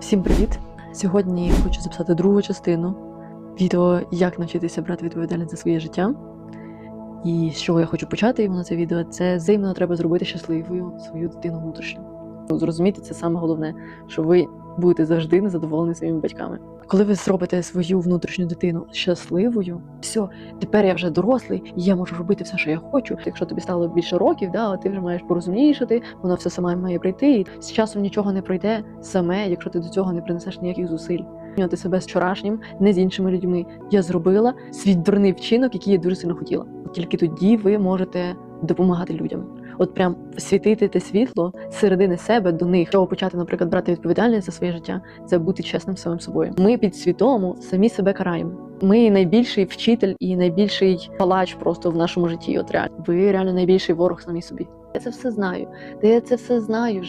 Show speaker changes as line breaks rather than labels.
Всім привіт! Сьогодні хочу записати другу частину відео, як навчитися брати відповідальність за своє життя. І з чого я хочу почати на це відео, це взаємно треба зробити щасливою свою дитину внутрішню. Ну, Зрозуміти це саме головне, що ви будете завжди незадоволені своїми батьками. Коли ви зробите свою внутрішню дитину щасливою, все, тепер я вже дорослий, і я можу робити все, що я хочу. Якщо тобі стало більше років, да, ти вже маєш порозумнішати, воно все саме має прийти. І з часом нічого не пройде саме, якщо ти до цього не принесеш ніяких зусиль. Ти себе з вчорашнім, не з іншими людьми. Я зробила свій дурний вчинок, який я дуже сильно хотіла. Тільки тоді ви можете допомагати людям. От прям світити те світло середини себе до них. Щоб почати, наприклад, брати відповідальність за своє життя, це бути чесним самим собою. Ми підсвідомо самі себе караємо. Ми найбільший вчитель і найбільший палач просто в нашому житті. От реально, ви реально найбільший ворог самі собі. Я це все знаю. Та я це все знаю.